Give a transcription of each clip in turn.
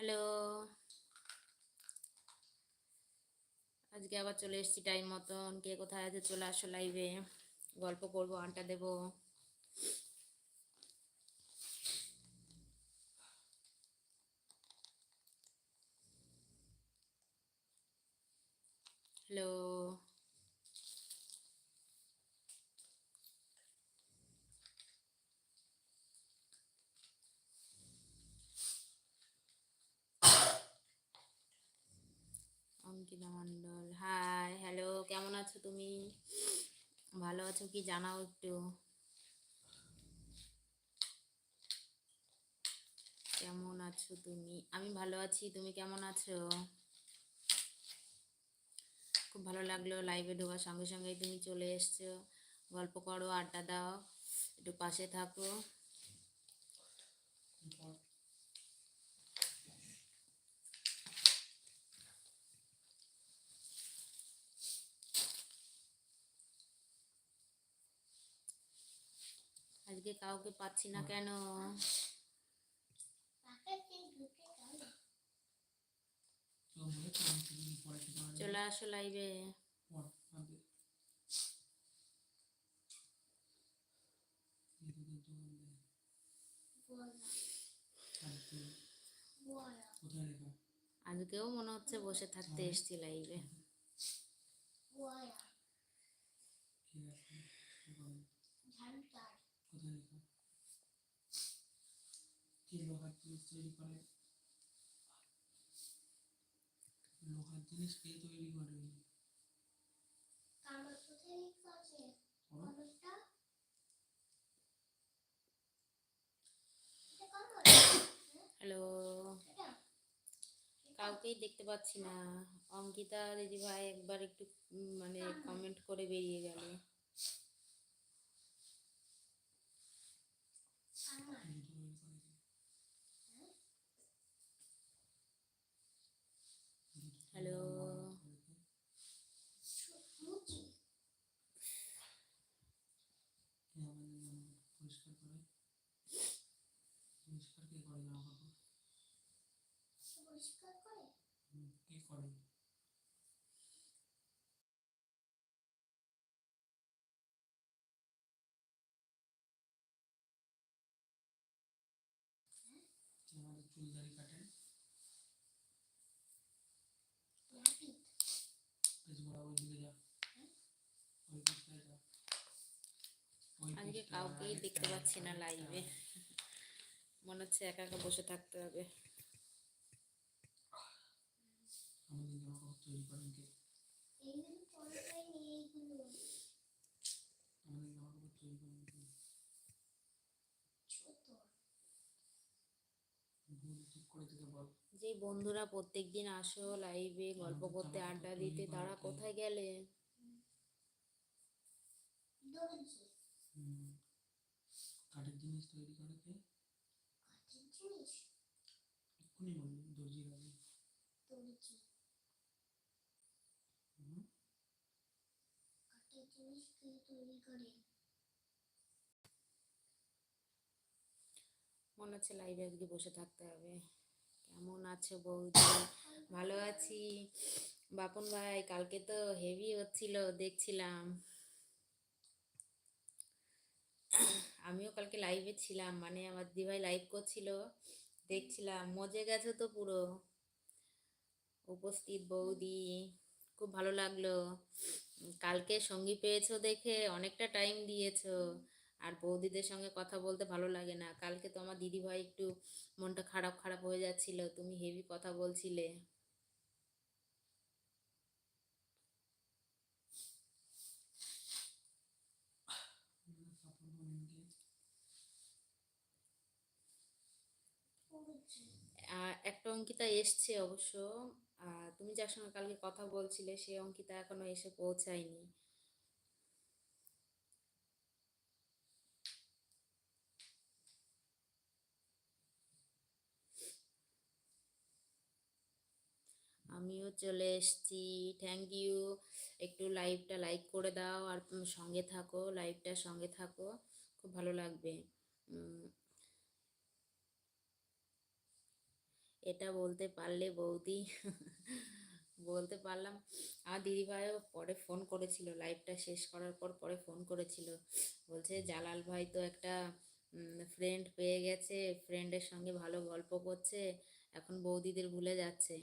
Hello. আজকে আবার চলে এসেছি টাইম মতন। কে কোথায় আছে চলে আসো লাইভে গল্প করব, আড্ডা দেবো। Hello. Ankita Mondal. Hi hello কেমন আছো তুমি? ভালো আছো কি জানাও একটু? কেমন আছো তুমি? আমি ভালো আছি, তুমি কেমন আছো? খুব ভালো লাগল লাইভে ঢোকার সঙ্গে সঙ্গেই তুমি চলে এসছো। গল্প করো, আড্ডা দাও, একটু পাশে থাকো আজকে কাউকে পাচ্ছি না কেন? চলে আসো লাইভে আজকেও মনে হচ্ছে বসে থাকতে এসছি লাইভে লোহার জিনিস তৈরি করে লোহার জিনিস কে তৈরি করে হ্যালো কাউকেই দেখতে পাচ্ছি না। অঙ্কিতা দিদি ভাই একবার একটু মানে কমেন্ট করে বেরিয়ে গেল জুতো তৈরি করে কে? জুতো হ্যালো তৈরি করে কে? কে আমাদের জামা কাপড় পরিষ্কার করে পরিষ্কার কে করে জামা কাপড় কে করে? কে আমাদের চুল দাড়ি কাটে? পেজ বড়া ওই দিকে যা। ওই দিকটায় যা ওই আজকে কাউকেই দেখতে পাচ্ছি না লাইভে মনে হচ্ছে একা একা বসে থাকতে হবে। আমাদের জামা কাপড় তৈরি করেন কে? আমাদের জামা কাপড় তৈরি করেন কে? ভুল ঠিক করে থেকে বল। যে বন্ধুরা প্রত্যেকদিন আসো লাইভে গল্প করতে আড্ডা দিতে তারা কোথায় গেলে? কাঠের জিনিস তৈরি করে কে? এক্ষুনি বললি মনে হচ্ছে লাইভে আজকে বসে থাকতে হবে। কেমন আছো বৌদি? ভালো আছি। বাপন ভাই, কালকে তো হেভি হচ্ছিল, দেখছিলাম। আমিও কালকে লাইভে ছিলাম মানে আমার দিভাই লাইভ করছিল, দেখছিলাম। মজে গেছে তো পুরো। উপস্থিত বৌদি, খুব ভালো লাগল। কালকে সঙ্গী পেয়েছ দেখে অনেকটা টাইম দিয়েছ। আর বৌদিদের সঙ্গে কথা বলতে ভালো লাগে না। কালকে তো আমার দিদি ভাই একটু মনটা খারাপ খারাপ হয়ে যাচ্ছিল। তুমি হেভি কথা বলছিলে। একটা অঙ্কিতা এসছে অবশ্য। তুমি যার সঙ্গে কালকে কথা বলছিলে, সে অঙ্কিতা এখনও এসে পৌঁছায়নি। আমিও চলে এসেছি। থ্যাংক ইউ একটু লাইভটা লাইক করে দাও, আর সঙ্গে থাকো লাইভটার সঙ্গে থাকো। খুব ভালো লাগবে। এটা বলতে পারলে বৌদি বলতে পারলাম। আমার দিদিভাইও পরে ফোন করেছিল লাইভটা শেষ করার পর পরে ফোন করেছিল। বলছে জালাল ভাই তো একটা ফ্রেন্ড পেয়ে গেছে ফ্রেন্ডের সঙ্গে ভালো গল্প করছে এখন বৌদিদের ভুলে যাচ্ছে।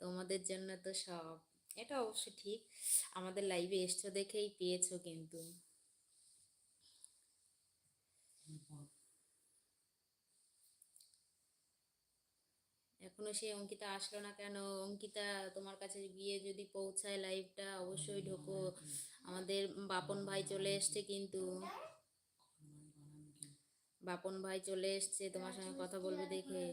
তোমাদের জন্য তো সব। এটা অবশ্য ঠিক। আমাদের লাইভে এসছো দেখেই পেয়েছ কিন্তু। এখনও সেই অঙ্কিতা আসলো না কেন? অঙ্কিতা তোমার কাছে গিয়ে যদি পৌঁছায় লাইভটা অবশ্যই ঢোকো। আমাদের বাপন ভাই চলে এসছে কিন্তু। বাপন ভাই চলে এসছে, তোমার সঙ্গে কথা বলবে দেখে।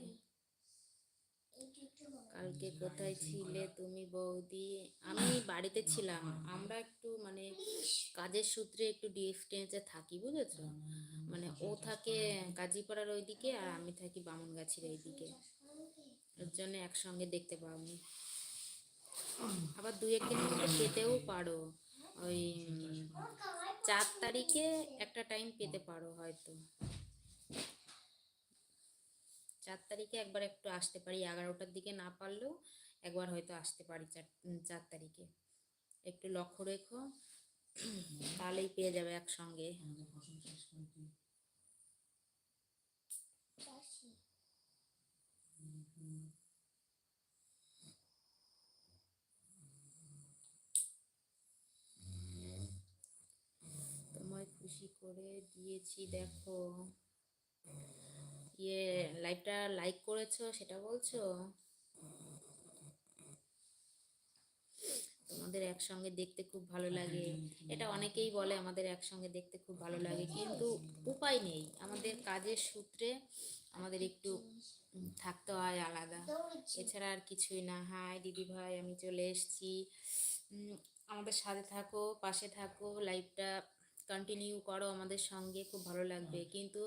কালকে কোথায় ছিলে তুমি বৌদি? আমি বাড়িতে ছিলাম। আমরা একটু মানে কাজের সূত্রে একটু ডিস্টেন্সে থাকি, বুঝেছ? মানে ও থাকে কাজীপাড়ার ওইদিকে আর আমি থাকি বামুনগাছির ওইদিকে ওর জন্য একসঙ্গে দেখতে পাওনি আবার দুই একদিন মধ্যে পেতেও পারো। ওই চার তারিখে একটা টাইম পেতে পারো হয়তো। চার তারিখে একবার একটু আসতে পারি। এগারোটার দিকে না পারলেও একবার হয়তো আসতে পারি চার চার তারিখে। একটু লক্ষ্য রেখো তাহলেই পেয়ে যাবে একসঙ্গে আমাদের ফসল চাষ করে কি তোমায় খুশি করে দিয়েছি, দেখো। ইয়ে লাইভটা লাইক করেছ, সেটা বলছো? তোমাদের একসঙ্গে দেখতে খুব ভালো লাগে। এটা অনেকেই বলে, আমাদের একসঙ্গে দেখতে খুব ভালো লাগে, কিন্তু উপায় নেই। আমাদের কাজের সূত্রে আমাদের একটু থাকতে হয়। এছাড়া আর কিছুই না। হাই দিদি ভাই, আমি চলে এসেছি। আমাদের সাথে থাকো, পাশে থাকো লাইভটা কন্টিনিউ করো আমাদের সঙ্গে, খুব ভালো লাগবে। কিন্তু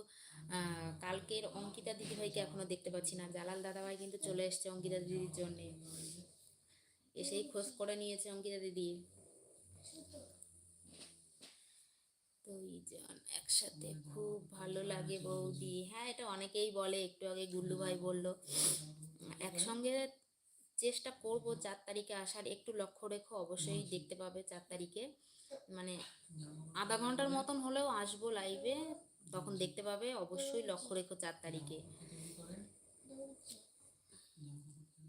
কালকের অঙ্কিতা দিদি ভাইকে এখনও দেখতে পাচ্ছি না। জালাল দাদা ভাই কিন্তু চলে এসছে অঙ্কিতা দিদির জন্যে। এসেই খোঁজ করে নিয়েছে অঙ্কিতা দিদি। দুইজন একসাথে খুব ভালো লাগে বৌদি। হ্যাঁ এটা অনেকেই বলে। একটু আগে গুল্লু ভাই বলল। একসঙ্গে চেষ্টা করব চার তারিখে আসার একটু লক্ষ্য রেখো অবশ্যই দেখতে পাবে চার তারিখে। মানে আধা ঘণ্টার মতন হলেও আসব লাইভে তখন দেখতে পাবে অবশ্যই লক্ষ্য রেখো চার তারিখে।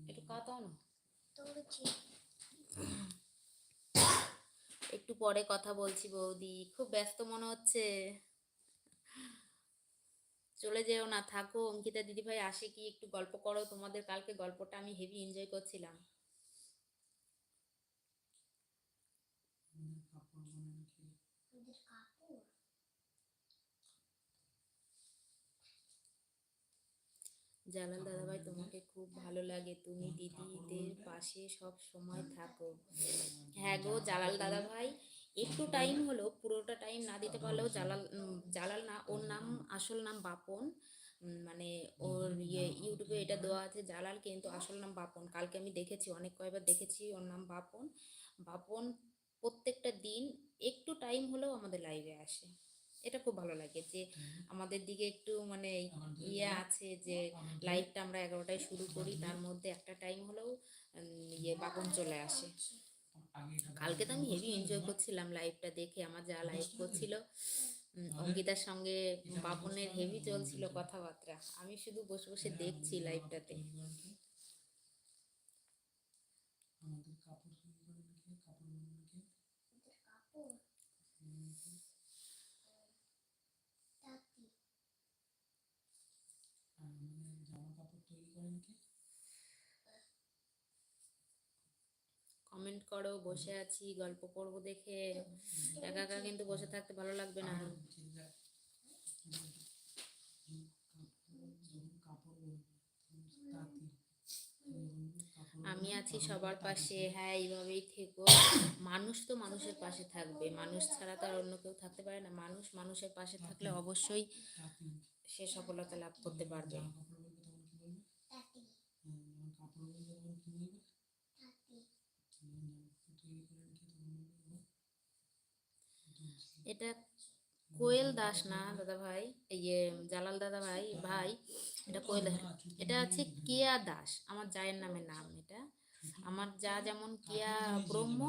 একটু কাতাও না। একটু পরে কথা বলছি বৌদি খুব ব্যস্ত মনে হচ্ছে। চলে যেও না, থাকো। অঙ্কিতা দিদি ভাই আসে কি? একটু গল্প করো। তোমাদের কালকে গল্পটা আমি হেভি এনজয় করছিলাম। জালাল দাদাভাই, তোমাকে খুব ভালো লাগে। তুমি দিদিদের পাশে সব সময় থাকো। হ্যাঁ গো, জালাল দাদাভাই একটু টাইম হলো পুরোটা টাইম না দিতে পারলেও জালাল জালাল না ওর নাম আসল নাম বাপন। মানে ওর ইয়ে ইউটিউবে এটা দেওয়া আছে জালাল কিন্তু আসল নাম বাপন। কালকে আমি দেখেছি অনেক কয়বার দেখেছি ওর নাম বাপন। বাপন প্রত্যেকটা দিন একটু টাইম হলেও আমাদের লাইভে আসে। এটা খুব ভালো লাগে যে আমাদের দিকে একটু মানে ইয়ে আছে যে লাইভটা আমরা এগারোটায় শুরু করি তার মধ্যে একটা টাইম হলেও ইয়ে বাপন চলে আসে। এটা কালকে তো আমি হেভি এনজয় করছিলাম লাইভটা দেখে আমার যা লাইভ করছিল অঙ্কিতার সঙ্গে বাপনের হেভি চলছিল কথাবার্তা। আমি শুধু বসে বসে দেখছি লাইভটাতে আমাদের কাপড় তৈরি করেন কে কাপড় বানানো কে আর আমাদের জামা কাপড় তৈরি করেন কে কমেন্ট করো, বসে আছি, গল্প করব দেখে। একা একা কিন্তু বসে থাকতে ভালো লাগবে না। আমি আছি সবার পাশে হ্যাঁ এইভাবেই থেকো। মানুষ তো মানুষের পাশে থাকবে। মানুষ ছাড়া তো আর অন্য কেউ থাকতে পারে না। মানুষ মানুষের পাশে থাকলে অবশ্যই সে সফলতা লাভ করতে পারবে জামা কাপড় বলবে তখন কি বলবে হ্যাঁ যখন কাপড় বলবে তখন কি বলবে যখন জামা কাপড় তৈরি করেন কে তখন বলবে ও দর্জি। এটা কোয়েল দাস না দাদা ভাই, এই যে জালাল দাদা ভাই ভাই, এটা কোয়েল দাস। এটা হচ্ছে কেয়া দাস, আমার জায়ের নামের নাম এটা। আমার যা যেমন কেয়া ব্রহ্ম,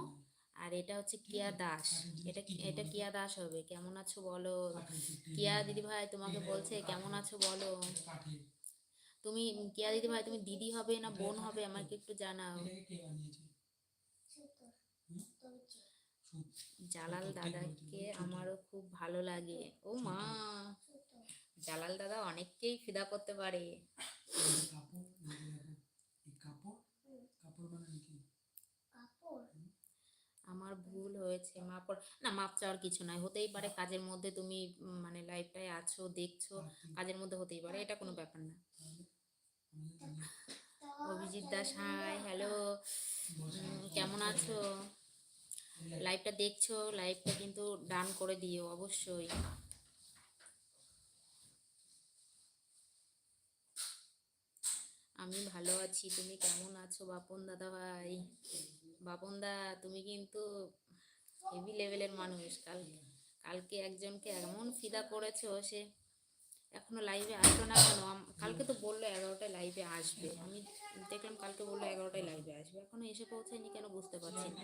আর এটা হচ্ছে কেয়া দাস। এটা এটা কেয়া দাস হবে, কেমন আছো বলো? কেয়া দিদি ভাই তোমাকে বলছে, কেমন আছো বলো? তুমি, কেয়া দিদি ভাই, তুমি দিদি হবে না বোন হবে আমাকে একটু জানাও। জালাল দাদাকে আমারও খুব ভালো লাগে। ও মা জালাল দাদা অনেককেই ফিদা করতে পারে। আমার ভুল হয়েছে মাপ না মাপ চাওয়ার কিছু নাই হতেই পারে কাজের মধ্যে তুমি মানে লাইফটায় আছো দেখছ কাজের মধ্যে হতেই পারে এটা কোনো ব্যাপার না। Abhijit Das hi hello. কেমন আছো? লাইভটা দেখছ লাইভটা কিন্তু ডান করে দিও, অবশ্যই। আমি ভালো আছি, তুমি কেমন আছো, বাপন দাদা ভাই? বাপন দা, তুমি কিন্তু হেভি লেভেলের মানুষ। কাল, কালকে একজনকে এমন ফিদা করেছ সে এখনও লাইভে আসলো না কেন? কালকে তো বলল এগারোটায় লাইভে আসবে। আমি দেখলাম কালকে বলল এগারোটায় লাইভে আসবে। এখনও এসে পৌঁছায়নি কেন বুঝতে পারছি না।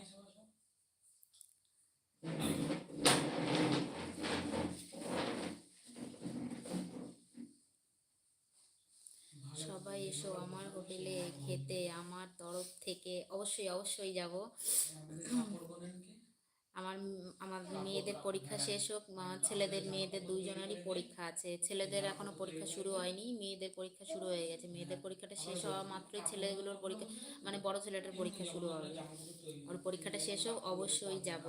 এসো আমার হোটেলে খেতে আমার তরফ থেকে। অবশ্যই অবশ্যই যাব। আমার আমার মেয়েদের পরীক্ষা শেষ হোক ছেলেদের মেয়েদের দুইজনেরই পরীক্ষা আছে। ছেলেদের এখনও পরীক্ষা শুরু হয়নি, মেয়েদের পরীক্ষা শুরু হয়ে গেছে। মেয়েদের পরীক্ষাটা শেষ হওয়া মাত্রই ছেলেগুলোর পরীক্ষা মানে বড় ছেলেটার পরীক্ষা শুরু হবে। ওর পরীক্ষাটা শেষ হোক, অবশ্যই যাব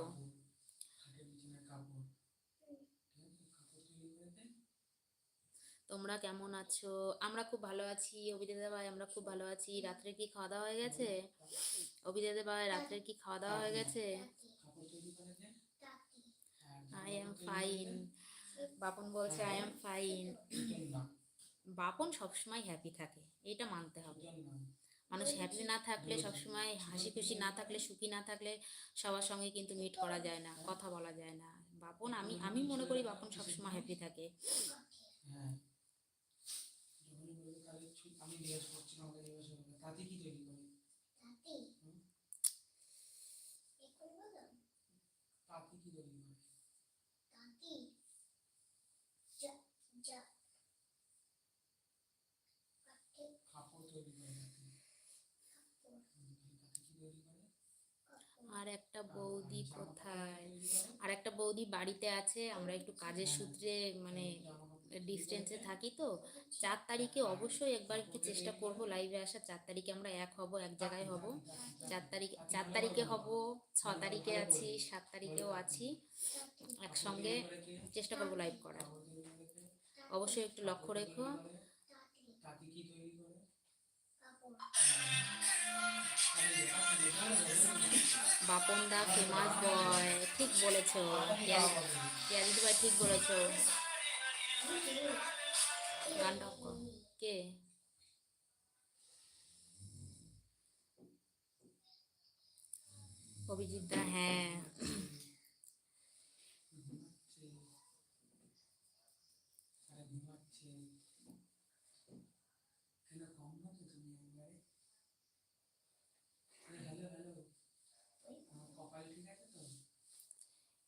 খাটের বিছানার কাপড় ঠিক আছে কাপড় তৈরি করে দেন তোমরা কেমন আছো? আমরা খুব ভালো আছি। অভিদেদা ভাই, আমরা খুব ভালো আছি। রাত্রে কি খাওয়া দাওয়া হয়ে গেছে? অভিদেদা ভাই, রাত্রে কি খাওয়া দাওয়া হয়ে গেছে? আই এম ফাইন বাপন বলছে আই এম ফাইন বাপন সবসময় হ্যাপি থাকে। এটা মানতে হবে। মানুষ হ্যাপি না থাকলে সবসময় হাসি খুশি না থাকলে, সুখী না থাকলে সবার সঙ্গে কিন্তু মিট করা যায় না, কথা বলা যায় না। বাপন, আমি আমি মনে করি বাপন সবসময় হ্যাপি থাকে হ্যাঁ যখনই বলবে কালে ছুটি আমি জিজ্ঞেস করছিলাম আমাকে জিজ্ঞেস করবে তাতে কি তৈরি করে তাতে? কি তৈরি করে কাপড় তৈরি করে তাতে হুম, তাতে কি তৈরি করে আর একটা বৌদি কোথায়? আর একটা বৌদি বাড়িতে আছে আমরা একটু কাজের সূত্রে মানে ডিস্টেন্সে থাকি তো, চার তারিখে অবশ্যই একবার একটু চেষ্টা করব লাইভে আসা চার তারিখে আমরা এক হব, এক জায়গায় হব। চার তারিখ, চার তারিখে হব, ছ তারিখে আছি, সাত তারিখেও আছি। একসঙ্গে চেষ্টা করব লাইভ করার। অবশ্যই একটু লক্ষ্য রেখো। বাপন দা ফেমাস বয় ঠিক বলেছ। ভাই ঠিক বলেছ। Off কে অভিজিৎ দা হ্যাঁ।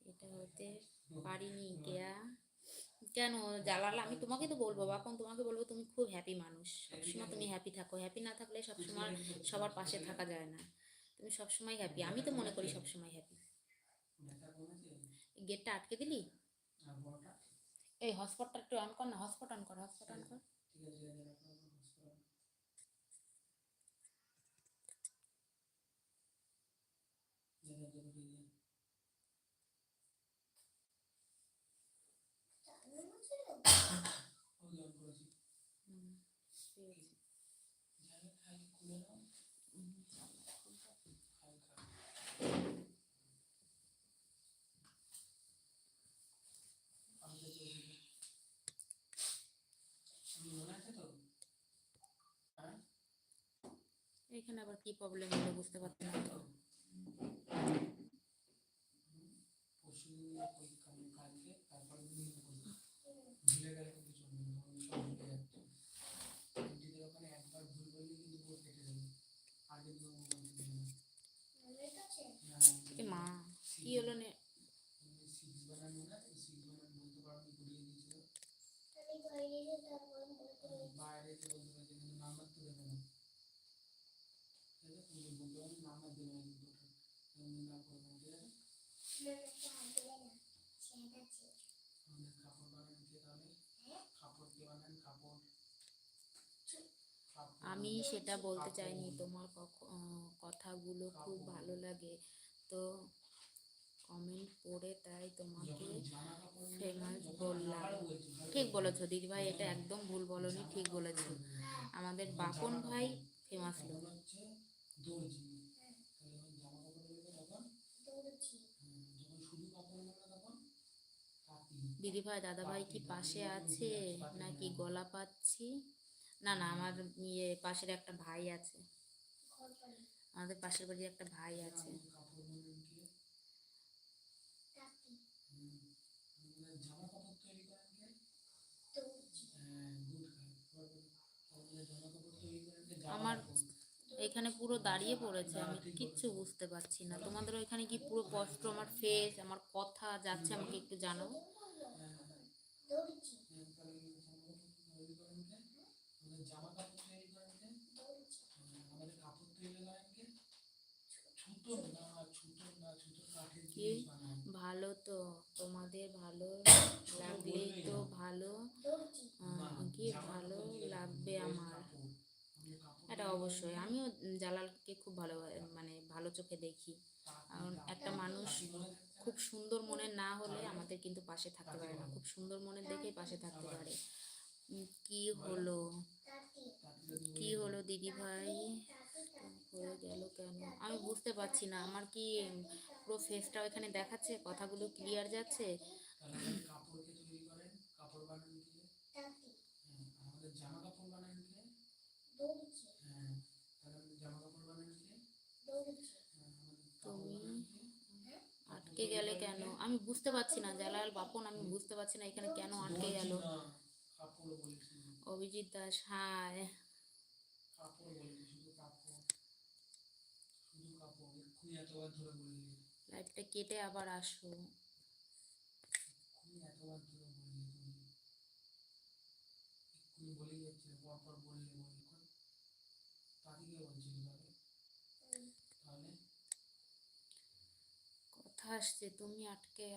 এটা হতে পারিনি কেয়া। কেন জ্বালালে? আমি তোমাকে তো বলব বাপন তোমাকে বলব তুমি খুব হ্যাপি মানুষ। সবসময় তুমি হ্যাপি থাকো। হ্যাপি না থাকলে সবসময় সবার পাশে থাকা যায় না। তুমি সবসময় হ্যাপি আমি তো মনে করি সবসময় হ্যাপি গেটটা আটকে দিলি? এই হটস্পটটা একটু অন কর না হটস্পট অন কর হটস্পট অন কর। ঠিক আছে ঠিক আছে রাখো রাখো হসপিটাল দেখা যাবে ঠিক আছে ওই অন করেছি হুম, পেয়েছি। জানো খালি খুলে নাও হুম, হালকা পাঁচটা চলছে আমি মনে আছে তো হ্যাঁ এখানে আবার কি প্রবলেম হলো বুঝতে পারছি না। তো পরশু দিন পরীক্ষা মানে কালকে তারপরে তুমি ইয়ে করবে ভুলে গেলে কিন্তু চলবে না সব ভুলে যাচ্ছে আন্টিদের ওখানে একবার ভুল বললে কিন্তু পুরো কেটে দেবে আর কিন্তু বলতে দেবে না মা, কি হলো নে? না সিক্স বাইরে তো বলতে তো দেবে না ঠিক দেবে না করবে না আমাদের কাপড় বানান কে তাহলে কাপড় কে বানান কাপড় কাপড় আমি সেটা বলতে। চাইনি, তোমার কথাগুলো খুব ভালো লাগে। তো কমেন্ট পড়ে তাই তোমাকে ফেমাস বললাম। ঠিক বলেছ দিদিভাই এটা একদম ভুল বলনি, ঠিক বলেছ। আমাদের বাপন ভাই ফেমাস লোক হচ্ছে দর্জি তাহলে যখন জামা কাপড় বলবে তখন হুম, যখন শুধু কাপড় বলবে তখন তাঁতি দিদিভাই দাদাভাই কি পাশে আছে? নাকি গলা পাচ্ছি? না না, আমার ইয়ে পাশের একটা ভাই আছে। আমাদের পাশের বাড়ির একটা ভাই আছে। আমার এখানে পুরো দাঁড়িয়ে পড়েছে, আমি কিচ্ছু বুঝতে পারছি না। তোমাদের ওইখানে কি পুরো কষ্ট, আমার ফেস আমার কথা যাচ্ছে, আমাকে একটু জানাও। আমাদের জামা কাপড় তৈরি আমাদের কাপড় তৈরি না না কাঠের? জিনিস বানায় ভালো তো তোমাদের ভালো লাগলে তো ভালো কি ভালো লাগবে আমার অবশ্যই। আমিও জালালকে খুব ভালো মানে ভালো চোখে দেখি। কারণ একটা মানুষ খুব সুন্দর মনের না হলে আমাদের কিন্তু পাশে থাকতে পারে না। খুব সুন্দর মনের দেখেই পাশে থাকতে পারে। কি হলো? কি হলো দিদি ভাই? হয়ে গেল কেন? আমি বুঝতে পারছি না। আমার কি পুরো ফেসটা ওখানে দেখাচ্ছে? কথাগুলো ক্লিয়ার যাচ্ছে? হ্যাঁ, আমাদের জামা কাপড় বানান কে হ্যাঁ তাহলে আমাদের জামা কাপড় বানান কে হ্যাঁ, আমাদের কাপড় তুমি বানান কে আটকে গেলে কেন? আমি বুঝতে পারছি না, জালাল বাপন, আমি বুঝতে পারছি না এখানে কেন আটকে গেল। অভিজিৎ দাস, হায়। লাইফটা কেটে আবার আসো। যাচ্ছিলে পরপর বললে তাকে বলছিল? আসছে তুমি আটকে